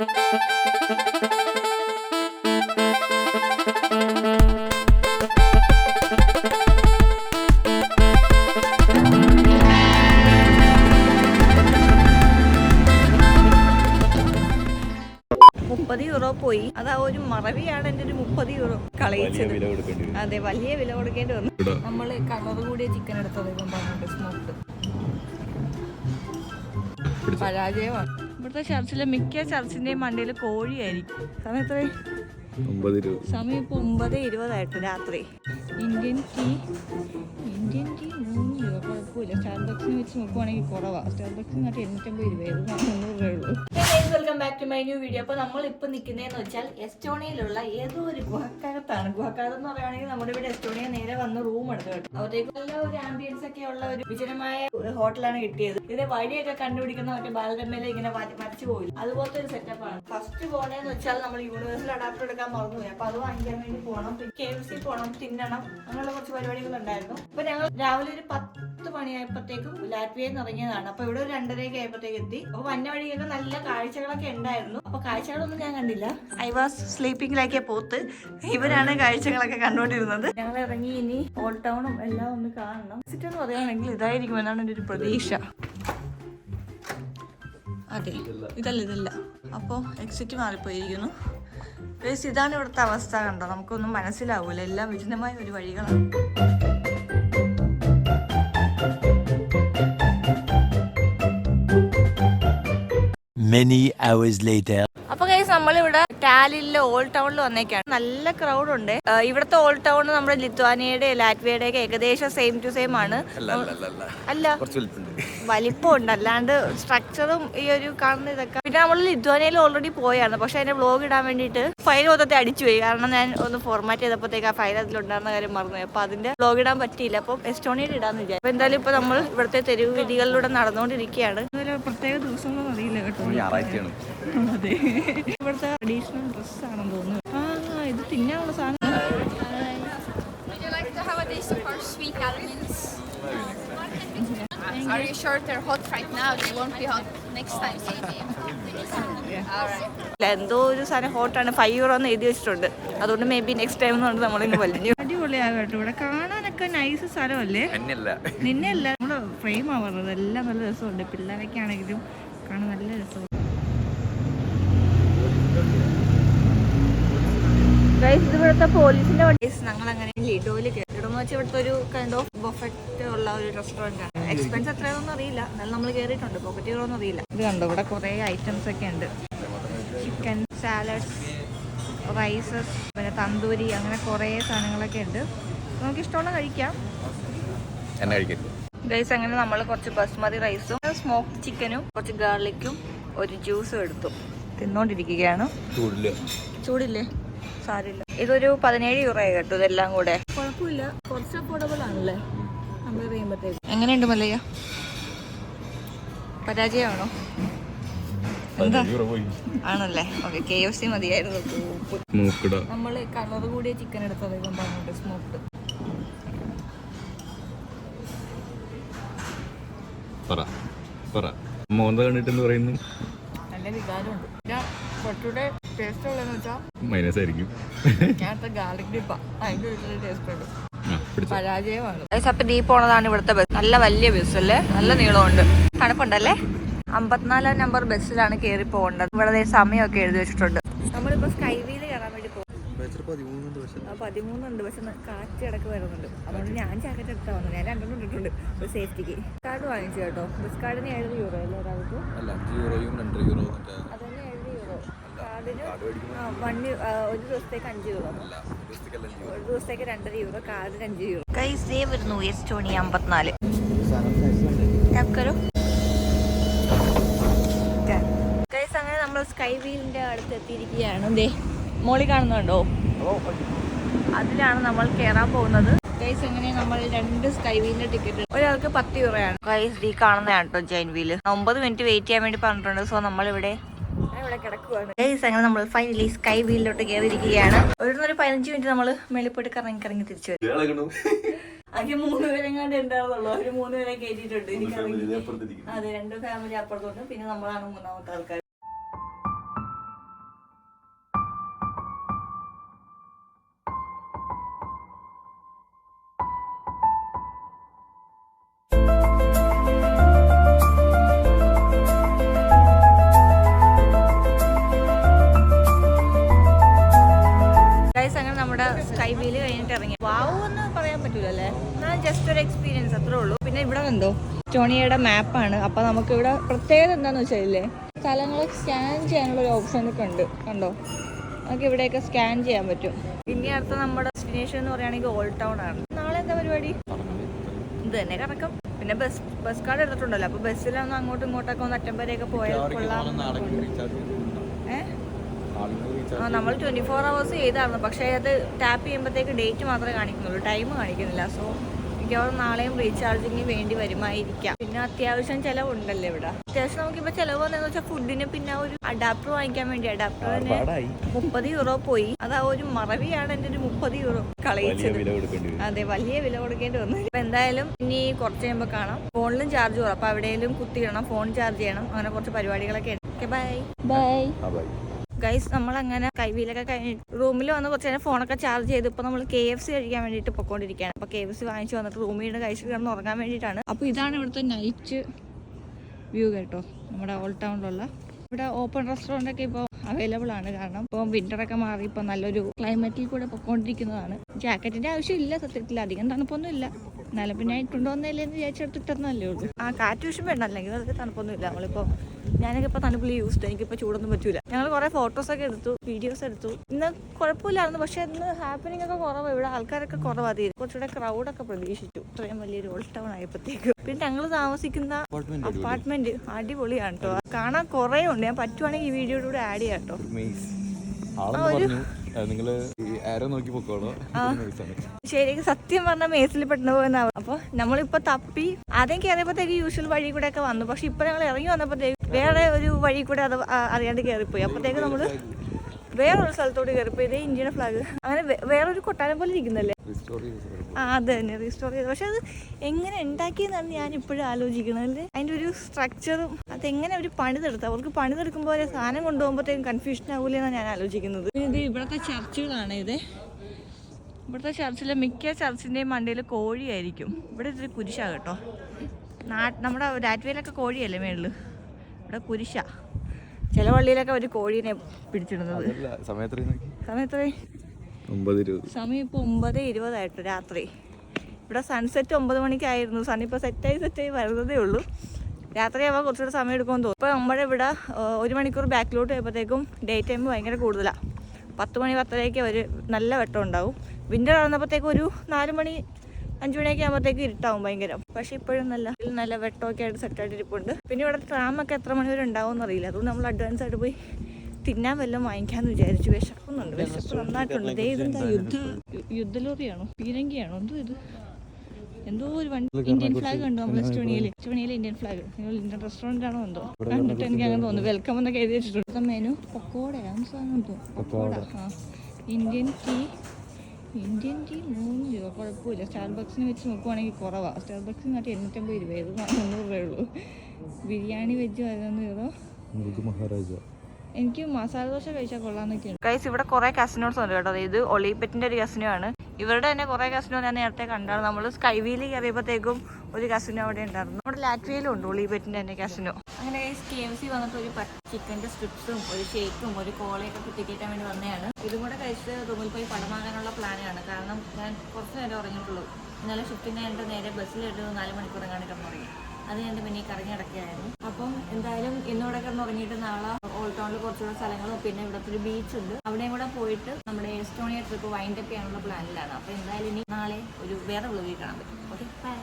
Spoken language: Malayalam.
മുപ്പത് യൂറോ പോയി. അത് ആ ഒരു മറവിയാണ് എന്റെ ഒരു മുപ്പത് യൂറോ കളയിച്ചത്. അതെ വലിയ വില കൊടുക്കേണ്ടി വന്നു. നമ്മൾ കളർ കൂടിയ ചിക്കൻ എടുത്തത് ഇപ്പം പറഞ്ഞിട്ട് സ്മോക്ഡ് പരാജയമാണ്. ഇവിടുത്തെ ചർച്ചിലെ മിക്ക ചർച്ചിന്റെയും മണ്ടയിൽ കോഴിയായിരിക്കും. സമയം എത്ര ഒമ്പത് സമയം ഇപ്പോൾ ഒമ്പത് ഇരുപതായിട്ട് രാത്രി. ഇന്ത്യൻ ടീ ഇന്ത്യൻ ടീ മൂന്ന് രൂപ കുഴപ്പമില്ല. സ്റ്റാർബക്സിന് വെച്ച് നോക്കുവാണെങ്കിൽ കുറവാണ് സ്റ്റാർബക്സിന് നാട്ടിൽ എണ്ണൂറ്റമ്പത് രൂപ ഉള്ളൂ. മുന്നൂറ് രൂപയുള്ളൂ welcome back to my new video അപ്പോൾ നമ്മൾ ഇപ്പോൾ നിൽക്കുന്നതെന്ന് വെച്ചാൽ എസ്റ്റോണിയയിലുള്ള ഏതോ ഒരു ഗുഹക്കാലത്താണ് ഗുഹക്കാലം എന്ന് പറയുകയാണെങ്കിൽ നമ്മുടെ ഇവിടെ എസ്റ്റോണിയ നേരെ വന്ന് റൂം എടുത്തു കേട്ടോ. അവിടേക്ക് നല്ല ഒരു ആംബിയൻസ് ഒക്കെ ഉള്ള ഒരു വിജനമായ ഹോട്ടലാണ് കിട്ടിയത്. ഇതിന്റെ വഴിയൊക്കെ കണ്ടുപിടിക്കുന്ന മറ്റേ ബാലരമയിലെ ഇങ്ങനെ വര- വരച്ചു പോയില്ല അതുപോലത്തെ ഒരു സെറ്റപ്പ് ആണ്. ഫസ്റ്റ് പോണേന്ന് വെച്ചാൽ നമ്മൾ യൂണിവേഴ്സൽ അഡാപ്റ്റർ എടുക്കാൻ മറന്നുപോയി. അപ്പൊ അത് വാങ്ങിക്കാൻ വേണ്ടി പോകണം പിന്നെ കെ എഫ് സി പോകണം തിന്നണം. അങ്ങനെയുള്ള കുറച്ച് പരിപാടികളുണ്ടായിരുന്നു. അപ്പൊ ഞങ്ങൾ രാവിലെ ഒരു പത്ത് മണിയായപ്പോഴത്തേക്കും ലാറ്റ്വിയിൽ നിന്ന് ഇറങ്ങിയതാണ്. അപ്പൊ ഇവിടെ ഒരു രണ്ടരയൊക്കെ ആയപ്പോഴത്തേക്ക് എത്തി. അപ്പൊ വന്ന വഴിയൊക്കെ നല്ല കാഴ്ചകളൊക്കെ ഉണ്ടായിരുന്നു. അപ്പൊ കാഴ്ചകളൊന്നും ഞാൻ കണ്ടില്ല. I was sleeping like a പോത്ത്. ഇവരാണ് കാഴ്ചകളൊക്കെ കണ്ടുകൊണ്ടിരുന്നത്. ഞങ്ങൾ ഇറങ്ങി ഇനി ഓൾ ടൗണും എല്ലാം ഒന്ന് കാണണം. സിറ്റ് എന്ന് പറയുകയാണെങ്കിൽ ഇതായിരിക്കും എന്നാണ് എന്റെ ഒരു പ്രതീക്ഷ. അതെ ഇതല്ല ഇതല്ല. അപ്പോൾ എക്സിറ്റ് മാറിപ്പോയിരിക്കുന്നു. ഗൈസ് ഇതാണ് ഇവിടുത്തെ അവസ്ഥ കണ്ടോ? നമുക്കൊന്നും മനസ്സിലാവൂല. എല്ലാം വിജനമായ ഒരു വഴികളാണ്. Many hours later. അപ്പൊ ഗൈസ് നമ്മളിവിടെ ടാലിലെ ഓൾഡ് ടൗണിൽ വന്നേക്കാണ്. നല്ല ക്രൗഡ് ഉണ്ട്. ഇവിടുത്തെ ഓൾഡ് ടൗൺ നമ്മുടെ ലിത്വാനിയുടെ ലാറ്റ്വിയയുടെ ഒക്കെ ഏകദേശം സെയിം ടു സെയിം ആണ്. അല്ല വലിപ്പമുണ്ട്. അല്ലാണ്ട് സ്ട്രക്ചറും ഈ ഒരു കാണുന്ന ഇതൊക്കെ. പിന്നെ നമ്മൾ ലിത്വാനിയയിൽ ഓൾറെഡി പോയാണ്. പക്ഷെ അതിന്റെ വ്ളോഗ് ഇടാൻ വേണ്ടിയിട്ട് ഫയൽ മൊത്തത്തെ അടിച്ചു പോയി. കാരണം ഞാൻ ഒന്ന് ഫോർമാറ്റ് ചെയ്തപ്പോഴത്തേക്ക് ആ ഫയൽ അതിലുണ്ടായിരുന്ന കാര്യം മറന്നു അപ്പൊ അതിന്റെ വ്ളോഗ് ഇടാൻ പറ്റിയില്ല. അപ്പം എസ്റ്റോണിയയിൽ ഇടാന്ന് വിചാരിച്ചു. അപ്പൊ എന്തായാലും ഇപ്പൊ നമ്മൾ ഇവിടുത്തെ തെരുവ് വീതികളിലൂടെ നടന്നുകൊണ്ടിരിക്കുകയാണ്. ഇതൊരു പ്രത്യേക ദിവസമൊന്നും അറിയില്ല കേട്ടോ. അതെ. ഇവിടുത്തെ ട്രഡീഷണൽ ഡ്രസ് ആണെന്ന് തോന്നുന്നു. ആ ഇത് തിന്നാനുള്ള സാധനം. Would you like to have a taste of our sweet almonds? Are you sure they're hot right now? They won't be hot next time, maybe. എന്തോ ഒരു സാധനം ഹോട്ടാണ് ഫൈവ് യൂറോ എന്ന് എഴുതി വെച്ചിട്ടുണ്ട്. അതുകൊണ്ട് മേ ബി നെക്സ്റ്റ് ടൈം എന്ന് പറഞ്ഞിട്ട് നമ്മളിന്ന് വലിഞ്ഞു. അടിപൊളിയാകട്ടോ കേട്ടോ ഇവിടെ കാണാനൊക്കെ നൈസ് സ്ഥലമല്ലേ? എന്നല്ല നിന്നെ അല്ല നമ്മൾ ഫ്രെയിം ആവുന്നത് എല്ലാം നല്ല രസമുണ്ട്. പിള്ളേരൊക്കെ ആണെങ്കിലും കാണാൻ നല്ല രസമുണ്ട്. ഇവിടുത്തെ പോലീസിന്റെ ഞങ്ങൾ അങ്ങനെ ലിഡോയിൽ വെച്ചാൽ ഇവിടുത്തെ ഒരു കൈൻഡ് ഓഫ് ബൊഫറ്റ് ഉള്ള ഒരു റെസ്റ്റോറന്റ് ആണ്. എക്സ്പെൻസ് എത്രയാണെന്ന് അറിയില്ല. എന്നാലും നമ്മൾ കയറിയിട്ടുണ്ട് പോക്കറ്റുകളൊന്നും അറിയില്ല. ഇത് കണ്ടോ? ഇവിടെ കുറേ ഐറ്റംസ് ഒക്കെ ഉണ്ട്. ചിക്കൻ സാലഡ്സ് റൈസസ് പിന്നെ തന്തൂരി അങ്ങനെ കുറേ സാധനങ്ങളൊക്കെ ഉണ്ട്. നമുക്ക് ഇഷ്ടമുള്ള കഴിക്കാം. എന്നെ ഗൈസ് അങ്ങനെ നമ്മൾ കുറച്ച് ബസ്മതി റൈസും സ്മോക്ക് ചിക്കനും കുറച്ച് ഗാർലിക്കും ഒരു ജ്യൂസും എടുത്തു. തിന്നോണ്ടിരിക്കുകയാണ്. ചൂടില്ല ചൂടില്ലേ? സാരില്ല ഇതൊരു പതിനേഴ് യൂറോ കേട്ടോ ഇതെല്ലാം കൂടെ. കുഴപ്പമില്ല. കുറച്ച് അഫോർഡബിൾ ആണല്ലേ? നമ്മൾ ചെയ്യുമ്പോഴത്തേക്ക് എങ്ങനെയുണ്ട് മല്ലയ്യ? പരാജയമാണോ? എന്താ? ആണല്ലേ? ഓക്കെ കെ എഫ് സി മതിയായിരുന്നു. നമ്മൾ കളർ കൂടിയ ചിക്കൻ എടുത്തത് കൊണ്ടാണ് സ്മോക്ക്ഡ് പറ പറ. മോന്ത കണ്ടിട്ട് എന്ന് പറയുന്നു? നല്ല വികാരമുണ്ട്. കുറച്ചുകൂടെ ടേസ്റ്റ് ഉള്ളതെന്ന് വെച്ചാൽ മൈനസ് ആയിരിക്കും. ഞാനത്തെ ഗാർലിക് ഡിപ്പ അതിന്റെ വീട്ടിലെ ടേസ്റ്റ് ഉണ്ട് പരാജയമാണ്. അപ്പൊ നീ പോണതാണ് ഇവിടുത്തെ ബസ് നല്ല വലിയ ബസ് അല്ലേ? നല്ല നീളമുണ്ട്. തണുപ്പുണ്ടല്ലേ? അമ്പത്തിനാലാം നമ്പർ ബസ്സിലാണ് കേറി പോകേണ്ടത്. ഇവിടെ സമയമൊക്കെ എഴുതി വെച്ചിട്ടുണ്ട്. നമ്മളിപ്പോ സ്കൈ വീൽ കയറാൻ വേണ്ടി പോകും പതിമൂന്നുണ്ട് പക്ഷെ കാറ്റ് ഇടയ്ക്ക് വരുന്നുണ്ട്. അതുകൊണ്ട് ഞാൻ ജാക്കറ്റ് എടുത്താ വന്നത്. ഞാൻ രണ്ടെണ്ണം ഇട്ടിട്ടുണ്ട് ഒരു സേഫ്റ്റിക്ക് കാർഡ് വാങ്ങിച്ചു കേട്ടോ. ബസ് കാർഡിന് ഏഴ് യൂറോ അല്ലേ ഒരാൾക്ക് അല്ല അഞ്ച് യൂറോയും രണ്ട് യൂറോ അതന്നെ ഏഴ് യൂറോ ആ, വൺ ഒരു ദിവസത്തേക്ക് അഞ്ച് യൂറോ ഒരു ദിവസത്തേക്ക് രണ്ടര യൂറോ കാർഡിന് അഞ്ച് യൂറോ. കൈസ് ദേ വരുന്നു എസ്റ്റോണി അമ്പത്തിനാല്. ഗൈസ് അങ്ങനെ നമ്മൾ സ്കൈ വീലിന്റെ അടുത്ത് എത്തിയിരിക്കുകയാണ് ദേ മോളി കാണുന്നുണ്ടോ? അതിലാണ് നമ്മൾ കയറാൻ പോകുന്നത്. ഗൈസ് അങ്ങനെ നമ്മൾ രണ്ട് സ്കൈ വീലിന്റെ ടിക്കറ്റ് ഒരാൾക്ക് പത്ത് യൂറോയാണ്. ഗൈസ് ഈ കാണുന്നതാണ് കേട്ടോ ജൈൻ വീൽ ഒമ്പത് മിനിറ്റ് വെയിറ്റ് ചെയ്യാൻ വേണ്ടി പറഞ്ഞിട്ടുണ്ട്. സോ നമ്മളിവിടെ ഇവിടെ കിടക്കുവാണ്. അങ്ങനെ നമ്മൾ ഫൈനലി സ്കൈ വീലിലോട്ട് കയറിയിരിക്കുകയാണ്. ഒരു ഒരു പതിനഞ്ച് മിനിറ്റ് നമ്മൾ മേളിൽ പോയിട്ട് കറങ്ങി കറങ്ങി തിരിച്ചു വരും. ആകെ മൂന്ന് കണ്ട് ഉണ്ടാവുന്നുള്ളൂ. അവർ മൂന്ന് പേരെ കയറ്റിയിട്ടുണ്ട്. അതെ രണ്ട് ഫാമിലി അപ്പുറത്തോട്ട്. പിന്നെ നമ്മളാണ് മൂന്നാമത്തെ ആൾക്കാർ സ്കൈ വീൽ കഴിഞ്ഞിട്ട് ഇറങ്ങി. വാവ് എന്ന് പറയാൻ പറ്റൂലല്ലേ? ഞാൻ ജസ്റ്റ് ഒരു എക്സ്പീരിയൻസ് അത്രേ ഉള്ളൂ. പിന്നെ ഇവിടെ കണ്ടോ? ടോണിയുടെ മാപ്പാണ് അപ്പോൾ നമുക്കിവിടെ പ്രത്യേകത എന്താന്ന് വെച്ചാലേ സ്ഥലങ്ങൾ സ്കാൻ ചെയ്യാനുള്ള ഒരു ഓപ്ഷൻ ഒക്കെ ഉണ്ട്. കണ്ടോ? നമുക്ക് ഇവിടെയൊക്കെ സ്കാൻ ചെയ്യാൻ പറ്റും. പിന്നെ അടുത്ത നമ്മുടെ ഡെസ്റ്റിനേഷൻ എന്ന് പറയുകയാണെങ്കിൽ ഓൾഡ് ടൗൺ ആണ്. നാളെ എന്താ പരിപാടി? ഇത് തന്നെ കണക്കം പിന്നെ ബസ് ബസ് കാർഡ് എടുത്തിട്ടുണ്ടല്ലോ. അപ്പോൾ ബസ്സിലൊന്ന് അങ്ങോട്ടും ഇങ്ങോട്ടൊക്കെ ഒന്ന് അറ്റം വരെയൊക്കെ പോയാൽ കൊള്ളാം. നമ്മൾ ട്വന്റി ഫോർ അവേഴ്സ് ചെയ്തായിരുന്നു. പക്ഷേ അത് ടാപ്പ് ചെയ്യുമ്പോഴത്തേക്ക് ഡേറ്റ് മാത്രമേ കാണിക്കുന്നുള്ളൂ. ടൈം കാണിക്കുന്നില്ല. സോ മിക്കവാറും നാളെയും റീചാർജിങ്ങിന് വേണ്ടി വരുമായിരിക്കാം. പിന്നെ അത്യാവശ്യം ചിലവുണ്ടല്ലോ ഇവിടെ. അത്യാവശ്യം നമുക്കിപ്പോൾ ചിലവ് വന്നതെന്ന് വെച്ചാൽ ഫുഡിന് പിന്നെ ഒരു അഡാപ്റ്റർ വാങ്ങിക്കാൻ വേണ്ടി. അഡാപ്റ്ററിന് മുപ്പത് യൂറോ പോയി. അത് ആ ഒരു മറവിയാണ് എന്റെ ഒരു മുപ്പത് യൂറോ കളയിച്ചത്. അതെ വലിയ വില കൊടുക്കേണ്ടി വന്നു. അപ്പൊ എന്തായാലും ഇനി കുറച്ച് കഴിയുമ്പോൾ കാണാം. ഫോണിലും ചാർജ് കുറവ്. അപ്പൊ എവിടെയെങ്കിലും കുത്തിയിടണം ഫോൺ ചാർജ് ചെയ്യണം. അങ്ങനെ കുറച്ച് പരിപാടികളൊക്കെ ഉണ്ട്. ബൈ ബൈ ഗൈസ് നമ്മൾ അങ്ങനെ കൈവിലൊക്കെ കഴിഞ്ഞ് റൂമിൽ വന്ന് കുറച്ച് നേരം ഫോണൊക്കെ ചാർജ് ചെയ്ത് ഇപ്പോൾ നമ്മൾ കെ എഫ് സി കഴിക്കാൻ വേണ്ടിയിട്ട് പൊക്കോണ്ടിരിക്കുകയാണ് അപ്പോൾ കെ എഫ് സി വാങ്ങിച്ച് വന്നിട്ട് റൂമിൽ കഴിച്ച് കിടന്ന് ഉറങ്ങാൻ വേണ്ടിയിട്ടാണ്. അപ്പോൾ ഇതാണ് ഇവിടുത്തെ നൈറ്റ് വ്യൂ കേട്ടോ നമ്മുടെ ഓൾ ടൗണിലുള്ള ഇവിടെ ഓപ്പൺ റെസ്റ്റോറന്റ് ഒക്കെ ഇപ്പോൾ അവൈലബിൾ ആണ്. കാരണം ഇപ്പോൾ വിന്ററൊക്കെ മാറി ഇപ്പോൾ നല്ലൊരു ക്ലൈമറ്റിൽ കൂടെ പൊക്കോണ്ടിരിക്കുന്നതാണ്. ജാക്കറ്റിന്റെ ആവശ്യമില്ല സത്യത്തിൽ അധികം തണുപ്പൊന്നും ഇല്ല. എന്നാലും പിന്നെ ഇട്ടുണ്ടോന്നില്ലേ എന്ന് വിചാരിച്ചെടുത്തിട്ടെന്നല്ലേ ഉള്ളൂ. ആ കാറ്റ് വിഷം വേണ്ട അല്ലെങ്കിൽ അതൊക്കെ തണുപ്പൊന്നും ഇല്ല. നമ്മളിപ്പോൾ ഞാനൊക്കെ ഇപ്പോൾ തണുപ്പിൽ യൂസ്ഡ് എനിക്കിപ്പോൾ ചൂടൊന്നും പറ്റൂല. ഞങ്ങൾ കുറേ ഫോട്ടോസൊക്കെ എടുത്തു വീഡിയോസ് എടുത്തു. ഇന്ന് കുഴപ്പമില്ലായിരുന്നു പക്ഷേ ഇന്ന് ഹാപ്പനിങ് ഒക്കെ കുറവാണ് ഇവിടെ ആൾക്കാരൊക്കെ കുറവാതിരുന്നു കുറച്ചുകൂടെ ക്രൗഡൊക്കെ പ്രതീക്ഷിച്ചു. ഇത്രയും വലിയൊരു ഓൾ ടൗൺ ആയപ്പോഴത്തേക്ക്. പിന്നെ ഞങ്ങൾ താമസിക്കുന്ന അപ്പാർട്ട്മെന്റ് അടിപൊളിയാണ് കേട്ടോ കാണാൻ കുറേ ഉണ്ട്. ഞാൻ പറ്റുവാണെങ്കിൽ ഈ വീഡിയോയിലൂടെ ആഡ് ചെയ്യാം കേട്ടോ പറഞ്ഞു. ആരോ നോക്കി പൊക്കോളോ. ശരിക്കും സത്യം പറഞ്ഞാൽ മേസിൽ പെട്ടെന്ന് പോകുന്ന അപ്പൊ നമ്മളിപ്പോ തപ്പി ആദ്യം കയറിയപ്പോഴത്തേക്ക് യൂഷ്വൽ വഴി കൂടെ ഒക്കെ വന്നു. പക്ഷെ ഇപ്പൊ ഞങ്ങൾ ഇറങ്ങി വന്നപ്പോഴത്തേക്ക് വേറെ ഒരു വഴി കൂടെ അത് അറിയാണ്ട് കയറിപ്പോയി അപ്പോഴത്തേക്ക് നമ്മൾ വേറൊരു സ്ഥലത്തോട്ട് കയറിപ്പോയി ഇതേ ഇന്ത്യയുടെ ഫ്ലാഗ് അങ്ങനെ വേറൊരു കൊട്ടാരം പോലെ ഇരിക്കുന്നല്ലേ? ആ അത് തന്നെ റീസ്റ്റോർ ചെയ്ത്. പക്ഷെ അത് എങ്ങനെ ഉണ്ടാക്കിയെന്നാണ് ഞാൻ ഇപ്പോഴും ആലോചിക്കുന്നത്. അതിന്റെ അതിന്റെ ഒരു സ്ട്രക്ചറും അത് എങ്ങനെ ഒരു പണിതെടുത്ത് അവർക്ക് പണിതെടുക്കുമ്പോൾ ഒരു സാധനം കൊണ്ടുപോകുമ്പോഴത്തേക്കും കൺഫ്യൂഷൻ ആവൂലെന്നാണ് ഞാൻ ആലോചിക്കുന്നത്. ഇത് ഇവിടുത്തെ ചർച്ചുകളാണ് ഇത്. ഇവിടുത്തെ ചർച്ചിലെ മിക്ക ചർച്ചിന്റെയും മണ്ടയിൽ കോഴിയായിരിക്കും. ഇവിടെ ഇതൊരു കുരിശാ കേട്ടോ. നാ നമ്മുടെ രാജ്വേലൊക്കെ കോഴിയല്ലേ മേളിൽ ഇവിടെ കുരിശാ. ചില പള്ളിയിലൊക്കെ ഒരു കോഴീനെ പിടിച്ചിടുന്നത്. സമയത്ര സമയം ഇപ്പോൾ ഒമ്പത് രാത്രി. ഇവിടെ സൺസെറ്റ് ഒമ്പത് മണിക്കായിരുന്നു. സൺ ഇപ്പോൾ സെറ്റായി സെറ്റായി വരുന്നതേ ഉള്ളൂ. രാത്രി കുറച്ചുകൂടെ സമയം എടുക്കുമെന്ന് തോന്നും ഇപ്പോൾ നമ്മുടെ ഇവിടെ ഒരു മണിക്കൂർ ബാക്കിലോട്ട് പോയപ്പോഴത്തേക്കും ഡേ ടൈം ഭയങ്കര കൂടുതലാണ് പത്ത് മണി പത്തരയ്ക്ക് ഒരു നല്ല വെട്ടം ഉണ്ടാവും. വിന്റർ ആകുന്നപ്പോഴത്തേക്കും ഒരു നാല് മണി അഞ്ചു മണിയൊക്കെ ആകുമ്പോഴത്തേക്ക് ഇരുട്ടാവും ഭയങ്കര. പക്ഷെ ഇപ്പോഴും നല്ല നല്ല വെട്ടമൊക്കെ ആയിട്ട് സെറ്റായിട്ട് ഇരിപ്പുണ്ട് പിന്നെ ഇവിടെ ട്രാമൊക്കെ എത്ര മണി വരെ ഉണ്ടാവും എന്നറിയില്ല അതുകൊണ്ട് നമ്മൾ അഡ്വാൻസ് ആയിട്ട് പോയി തിന്നാൻ വല്ലതും വാങ്ങിക്കാന്ന് വിചാരിച്ചു. വിശക്കുന്നുണ്ട് വിശപ്പ് നന്നായിട്ടുണ്ട്. ദേ ഇതെന്താ യുദ്ധ യുദ്ധലോറിയാണോ? പീരങ്കിയാണോ? എന്തോ ഇത്? എന്തോ ഒരു വണ്ടി ഇന്ത്യൻ ഫ്ലാഗ് കണ്ടു നമ്മൾ എസ്റ്റോണിയയിൽ എസ്റ്റോണിയയിൽ ഇന്ത്യൻ ഫ്ലാഗ് നിങ്ങൾ ഇന്ത്യൻ റെസ്റ്റോറന്റ് ആണോ എന്തോ? കണ്ടിട്ട് എനിക്ക് അങ്ങനെ തോന്നുന്നു. വെൽക്കം എന്നൊക്കെ എഴുതി വെച്ചിട്ടുണ്ട്. മെനു പക്കോടയാണ് സാധനം പക്കോട. ആ. ഇന്ത്യൻ ടീ ഇന്ത്യൻ ടീ മൂന്ന് രൂപ. കുഴപ്പമില്ല. സ്റ്റാർബക്സിന് വെച്ച് നോക്കുവാണെങ്കിൽ കുറവാണ് സ്റ്റാർബക്സിന് കാട്ടി എണ്ണൂറ്റമ്പത് രൂപ ഇത് മുന്നൂറ് രൂപയുള്ളൂ ബിരിയാണി വെജ് വരുന്നത് രൂപ മൃഗ മഹാരാജ. എനിക്ക് മസാല ദോശ കഴിച്ചാൽ കൊള്ളാന്നൊക്കെയാണ് ഗൈസ് ഇവിടെ കുറെ കസിനോസ് ഉണ്ട് കേട്ടോ. ഇത് ഒളിപ്പറ്റിന്റെ ഒരു കസിനോ ആണ്. ഇവരുടെ തന്നെ കുറെ കസിനോ ഞാൻ നേരത്തെ കണ്ടാണ്. നമ്മൾ സ്കൈ വീലിൽ കയറിയപ്പോഴത്തേക്കും ഒരു കസിനോ അവിടെ ഉണ്ടായിരുന്നു. നമ്മുടെ ലാറ്റ്വിയിലും ഉണ്ട് ഒളിപ്പറ്റിന്റെ തന്നെ കസിനോ അങ്ങനെ കെ എം സി വന്നിട്ട് ഒരു ചിക്കന്റെ സ്ട്രിപ്സും ഒരു ഷേക്കും ഒരു കോളയൊക്കെ കുത്തിക്കയറ്റാൻ വേണ്ടി വന്നതാണ്. ഇതും കൂടെ കഴിച്ച് റൂമിൽ പോയി പടമാകാനുള്ള പ്ലാനാണ് കാരണം ഞാൻ കുറച്ച് നേരം ഉറങ്ങിയിട്ടുള്ളൂ. ഇന്നലെ ഷിഫ്റ്റിന് കഴിഞ്ഞിട്ട് നേരെ ബസ്സിലിട്ട് നാല് മണിക്കൂർ എങ്ങാണ്ട് കിടന്നുറങ്ങി. അത് ഞാൻ പിന്നെ കറങ്ങി കിടക്കുകയായിരുന്നു അപ്പം എന്തായാലും ഇന്നിവിടെ കിടന്ന് നാളെ ഓൾഡ് ടൗണിൽ കുറച്ചുകൂടെ സ്ഥലങ്ങളും പിന്നെ ഇവിടുത്തെ ഒരു ബീച്ച് ഉണ്ട്. അവിടെയും കൂടെ പോയിട്ട് നമ്മുടെ എസ്റ്റോണിയ ട്രിപ്പ് വൈൻഡപ്പ് ചെയ്യാനുള്ള പ്ലാനിലാണ് അപ്പോൾ എന്തായാലും ഇനി നാളെ ഒരു വേറെ വ്ളോഗിൽ കാണാൻ പറ്റും. Okay bye